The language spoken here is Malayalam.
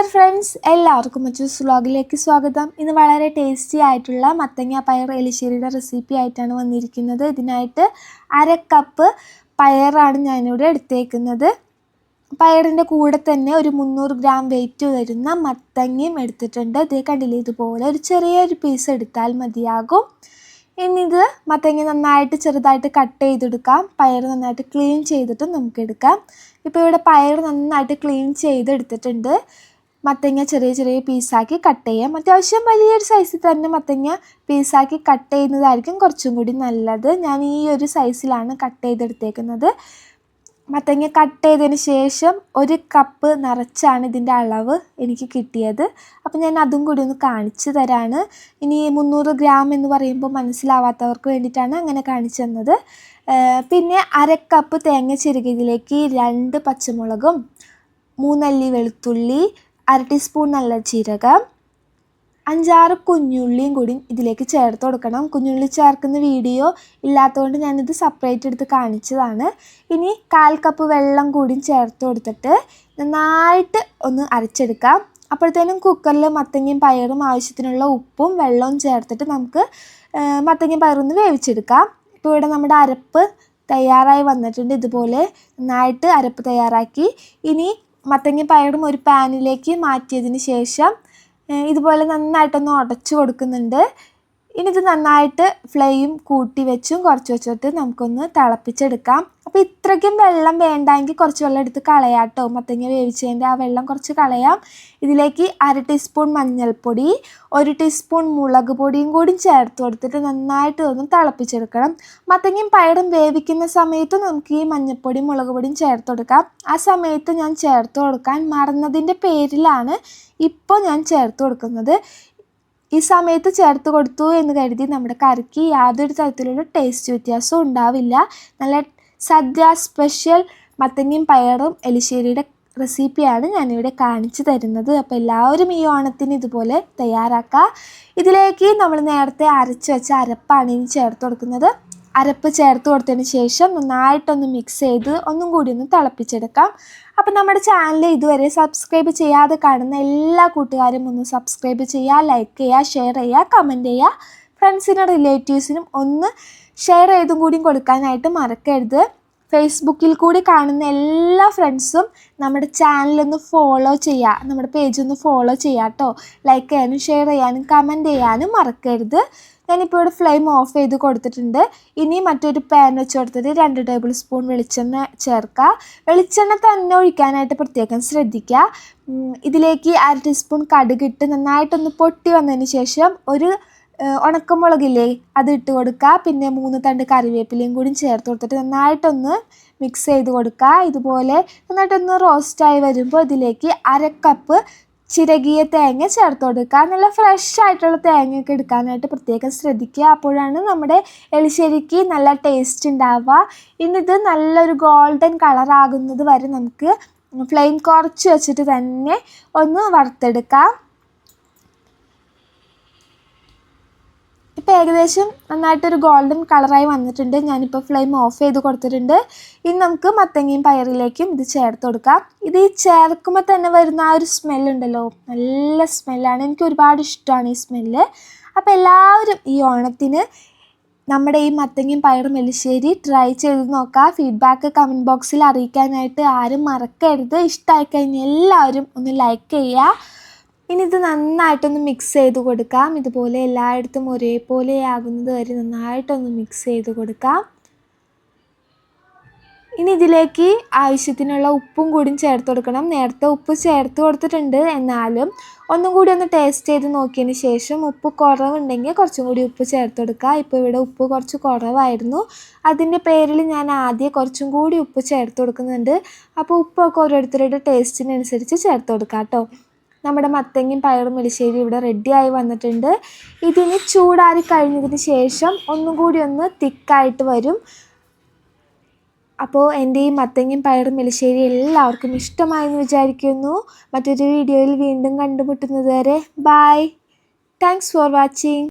ഡിയർ ഫ്രണ്ട്സ് എല്ലാവർക്കും മറ്റൊരു വ്ളോഗിലേക്ക് സ്വാഗതം. ഇന്ന് വളരെ ടേസ്റ്റി ആയിട്ടുള്ള മത്തങ്ങ പയർ എലിശ്ശേരിയുടെ റെസിപ്പി ആയിട്ടാണ് വന്നിരിക്കുന്നത്. ഇതിനായിട്ട് അര കപ്പ് പയറാണ് ഞാനിവിടെ എടുത്തേക്കുന്നത്. പയറിന്റെ കൂടെ തന്നെ ഒരു മുന്നൂറ് ഗ്രാം വെയിറ്റ് വരുന്ന മത്തങ്ങയും എടുത്തിട്ടുണ്ട്. ഇതേ കണ്ടില്ലേ ഇതുപോലെ ഒരു ചെറിയൊരു പീസ് എടുത്താൽ മതിയാകും. ഇനി ഇത് മത്തങ്ങ നന്നായിട്ട് ചെറുതായിട്ട് കട്ട് ചെയ്തെടുക്കാം. പയർ നന്നായിട്ട് ക്ലീൻ ചെയ്തിട്ട് നമുക്ക് എടുക്കാം. ഇപ്പോൾ ഇവിടെ പയർ നന്നായിട്ട് ക്ലീൻ ചെയ്തെടുത്തിട്ടുണ്ട്. മത്തങ്ങ ചെറിയ ചെറിയ പീസാക്കി കട്ട് ചെയ്യാം. അത്യാവശ്യം വലിയൊരു സൈസിൽ തന്നെ മത്തങ്ങ പീസാക്കി കട്ട് ചെയ്യുന്നതായിരിക്കും കുറച്ചും കൂടി നല്ലത്. ഞാൻ ഈ ഒരു സൈസിലാണ് കട്ട് ചെയ്തെടുത്തേക്കുന്നത്. മത്തങ്ങ കട്ട് ചെയ്തതിന് ശേഷം ഒരു കപ്പ് നിറച്ചാണ് ഇതിന്റെ അളവ് എനിക്ക് കിട്ടിയത്. അപ്പോൾ ഞാൻ അതും കൂടി ഒന്ന് കാണിച്ചു തരാണ്. ഇനി മുന്നൂറ് ഗ്രാം എന്ന് പറയുമ്പോൾ മനസ്സിലാവാത്തവർക്ക് വേണ്ടിയിട്ടാണ് അങ്ങനെ കാണിച്ചു തന്നത്. പിന്നെ അര കപ്പ് തേങ്ങ ചെരുകിയതിലേക്ക് രണ്ട് പച്ചമുളകും മൂന്നല്ലി വെളുത്തുള്ളി അര ടീസ്പൂൺ നല്ല ജീരകം അഞ്ചാറ് കുഞ്ഞുള്ളിയും കൂടി ഇതിലേക്ക് ചേർത്ത് കൊടുക്കണം. കുഞ്ഞുള്ളി ചേർക്കുന്ന വീഡിയോ ഇല്ലാത്തതുകൊണ്ട് ഞാനിത് സെപ്പറേറ്റ് എടുത്ത് കാണിച്ചതാണ്. ഇനി കാൽ കപ്പ് വെള്ളം കൂടി ചേർത്ത് കൊടുത്തിട്ട് നന്നായിട്ട് ഒന്ന് അരച്ചെടുക്കാം. അപ്പോഴത്തേനും കുക്കറിൽ മത്തങ്ങയും പയറും ആവശ്യത്തിനുള്ള ഉപ്പും വെള്ളവും ചേർത്തിട്ട് നമുക്ക് മത്തങ്ങയും പയറൊന്ന് വേവിച്ചെടുക്കാം. ഇപ്പോൾ ഇവിടെ നമ്മുടെ അരപ്പ് തയ്യാറായി വന്നിട്ടുണ്ട്. ഇതുപോലെ നന്നായിട്ട് അരപ്പ് തയ്യാറാക്കി. ഇനി മത്തങ്ങ പയറും ഒരു പാനിലേക്ക് മാറ്റിയതിന് ശേഷം ഇതുപോലെ നന്നായിട്ടൊന്ന് ഉടച്ചു കൊടുക്കുന്നുണ്ട്. ഇനി ഇത് നന്നായിട്ട് ഫ്ലെയിം കൂട്ടി വെച്ചും കുറച്ച് വെച്ചിട്ട് നമുക്കൊന്ന് തിളപ്പിച്ചെടുക്കാം. അപ്പോൾ ഇത്രയ്ക്കും വെള്ളം വേണ്ടെങ്കിൽ കുറച്ച് വെള്ളം എടുത്ത് കളയാട്ടോ. മത്തങ്ങ വേവിച്ചതിന്റെ ആ വെള്ളം കുറച്ച് കളയാം. ഇതിലേക്ക് അര ടീസ്പൂൺ മഞ്ഞൾപ്പൊടി ഒരു ടീസ്പൂൺ മുളക് പൊടിയും കൂടി ചേർത്ത് കൊടുത്തിട്ട് നന്നായിട്ട് ഒന്ന് തിളപ്പിച്ചെടുക്കണം. മത്തങ്ങയും പയറും വേവിക്കുന്ന സമയത്ത് നമുക്ക് ഈ മഞ്ഞൾപ്പൊടിയും മുളക് പൊടിയും ചേർത്ത് കൊടുക്കാം. ആ സമയത്ത് ഞാൻ ചേർത്ത് കൊടുക്കാൻ മറന്നതിന്റെ പേരിലാണ് ഇപ്പോൾ ഞാൻ ചേർത്ത് കൊടുക്കുന്നത്. ഈ സമയത്ത് ചേർത്ത് കൊടുത്തു എന്ന് കരുതി നമ്മുടെ കറിക്ക് യാതൊരു തരത്തിലുള്ള ടേസ്റ്റ് വ്യത്യാസവും ഉണ്ടാവില്ല. നല്ല സദ്യ സ്പെഷ്യൽ മത്തങ്ങയും പയറും എലിശ്ശേരിയുടെ റെസിപ്പിയാണ് ഞാനിവിടെ കാണിച്ചു തരുന്നത്. അപ്പോൾ എല്ലാവരും ഈ ഓണത്തിന് ഇതുപോലെ തയ്യാറാക്കുക ഇതിലേക്ക് നമ്മൾ നേരത്തെ അരച്ച് വെച്ച അരപ്പാണ് ഇനി ചേർത്ത് കൊടുക്കുന്നത്. അരപ്പ് ചേർത്ത് കൊടുത്തതിന് ശേഷം നന്നായിട്ടൊന്ന് മിക്സ് ചെയ്ത് ഒന്നും കൂടി ഒന്ന് തിളപ്പിച്ചെടുക്കാം. അപ്പം നമ്മുടെ ചാനൽ ഇതുവരെ സബ്സ്ക്രൈബ് ചെയ്യാതെ കാണുന്ന എല്ലാ കൂട്ടുകാരും ഒന്ന് സബ്സ്ക്രൈബ് ചെയ്യുക ലൈക്ക് ചെയ്യുക ഷെയർ ചെയ്യുക കമന്റ് ചെയ്യുക ഫ്രണ്ട്സിനും റിലേറ്റീവ്സിനും ഒന്ന് ഷെയർ ചെയ്തും കൂടിയും കൊടുക്കാനായിട്ട് മറക്കരുത്. ഫേസ്ബുക്കിൽ കൂടി കാണുന്ന എല്ലാ ഫ്രണ്ട്സും നമ്മുടെ ചാനലൊന്ന് ഫോളോ ചെയ്യുക നമ്മുടെ പേജ് ഒന്ന് ഫോളോ ചെയ്യാം കേട്ടോ ലൈക്ക് ചെയ്യാനും ഷെയർ ചെയ്യാനും കമന്റ് ചെയ്യാനും മറക്കരുത്. ഞാനിപ്പോൾ ഇവിടെ ഫ്ലെയിം ഓഫ് ചെയ്ത് കൊടുത്തിട്ടുണ്ട്. ഇനി മറ്റൊരു പാൻ വെച്ച് കൊടുത്തിട്ട് രണ്ട് ടേബിൾ സ്പൂൺ വെളിച്ചെണ്ണ ചേർക്കുക. വെളിച്ചെണ്ണ തന്നെ ഒഴിക്കാനായിട്ട് പ്രത്യേകം ശ്രദ്ധിക്കുക. ഇതിലേക്ക് അര ടീസ്പൂൺ കടുക് കടുകിട്ട് നന്നായിട്ടൊന്ന് പൊട്ടി വന്നതിന് ശേഷം ഒരു ഉണക്കമുളകില്ലേ അത് ഇട്ട് കൊടുക്കുക. പിന്നെ മൂന്ന് തണ്ട് കറിവേപ്പിലയും കൂടി ചേർത്ത് കൊടുത്തിട്ട് നന്നായിട്ടൊന്ന് മിക്സ് ചെയ്ത് കൊടുക്കുക. ഇതുപോലെ നന്നായിട്ടൊന്ന് റോസ്റ്റായി വരുമ്പോൾ ഇതിലേക്ക് അര കപ്പ് ചിരകിയ തേങ്ങ ചേർത്ത് കൊടുക്കുക. നല്ല ഫ്രഷ് ആയിട്ടുള്ള തേങ്ങയൊക്കെ എടുക്കാനായിട്ട് പ്രത്യേകം ശ്രദ്ധിക്കുക. അപ്പോഴാണ് നമ്മുടെ എളിശ്ശേരിക്ക് നല്ല ടേസ്റ്റ് ഉണ്ടാവുക. ഇന്നിത് നല്ലൊരു ഗോൾഡൻ കളറാകുന്നത് വരെ നമുക്ക് ഫ്ലെയിം കുറച്ച് വെച്ചിട്ട് തന്നെ ഒന്ന് വറുത്തെടുക്കാം. ഇപ്പോൾ ഏകദേശം നന്നായിട്ടൊരു ഗോൾഡൻ കളറായി വന്നിട്ടുണ്ട്. ഞാനിപ്പോൾ ഫ്ലെയിം ഓഫ് ചെയ്ത് കൊടുത്തിട്ടുണ്ട്. ഇനി നമുക്ക് മത്തങ്ങയും പയറിലേക്കും ഇത് ചേർത്ത് കൊടുക്കാം. ഇത് ഈ ചേർക്കുമ്പോൾ തന്നെ വരുന്ന ആ ഒരു സ്മെല്ലുണ്ടല്ലോ നല്ല സ്മെല്ലാണ് എനിക്ക് ഒരുപാട് ഇഷ്ടമാണ് ഈ സ്മെല്ല് അപ്പോൾ എല്ലാവരും ഈ ഓണത്തിന് നമ്മുടെ ഈ മത്തങ്ങയും പയറും എലിശ്ശേരി ട്രൈ ചെയ്ത് നോക്കുക ഫീഡ്ബാക്ക് കമന്റ് ബോക്സിൽ അറിയിക്കാനായിട്ട് ആരും മറക്കരുത്. ഇഷ്ടമായി കഴിഞ്ഞാൽ എല്ലാവരും ഒന്ന് ലൈക്ക് ചെയ്യുക ഇനി ഇത് നന്നായിട്ടൊന്ന് മിക്സ് ചെയ്ത് കൊടുക്കാം. ഇതുപോലെ എല്ലായിടത്തും ഒരേപോലെ ആകുന്നത് വരെ നന്നായിട്ടൊന്ന് മിക്സ് ചെയ്ത് കൊടുക്കാം. ഇനി ഇതിലേക്ക് ആവശ്യത്തിനുള്ള ഉപ്പും കൂടി ചേർത്ത് കൊടുക്കണം. നേരത്തെ ഉപ്പ് ചേർത്ത് കൊടുത്തിട്ടുണ്ട്. എന്നാലും ഒന്നും കൂടി ഒന്ന് ടേസ്റ്റ് ചെയ്ത് നോക്കിയതിന് ശേഷം ഉപ്പ് കുറവുണ്ടെങ്കിൽ കുറച്ചും കൂടി ഉപ്പ് ചേർത്ത് കൊടുക്കുക. ഇപ്പോൾ ഇവിടെ ഉപ്പ് കുറച്ച് കുറവായിരുന്നു. അതിന്റെ പേരിൽ ഞാൻ ആദ്യം കുറച്ചും കൂടി ഉപ്പ് ചേർത്ത് കൊടുക്കുന്നുണ്ട്. അപ്പോൾ ഉപ്പൊക്കെ ഓരോരുത്തരുടെ ടേസ്റ്റിനനുസരിച്ച് ചേർത്ത് കൊടുക്കാം കേട്ടോ. നമ്മുടെ മത്തങ്ങയും പയറും എലിശ്ശേരി ഇവിടെ റെഡിയായി വന്നിട്ടുണ്ട്. ഇതിന് ചൂടാറി കഴിഞ്ഞതിന് ശേഷം ഒന്നും കൂടി ഒന്ന് തിക്കായിട്ട് വരും. അപ്പോൾ എന്റെ ഈ മത്തങ്ങയും പയറും എലിശ്ശേരി എല്ലാവർക്കും ഇഷ്ടമായെന്ന് വിചാരിക്കുന്നു. മറ്റൊരു വീഡിയോയിൽ വീണ്ടും കണ്ടുമുട്ടുന്നത് വരെ ബായ് താങ്ക്സ് ഫോർ വാച്ചിങ്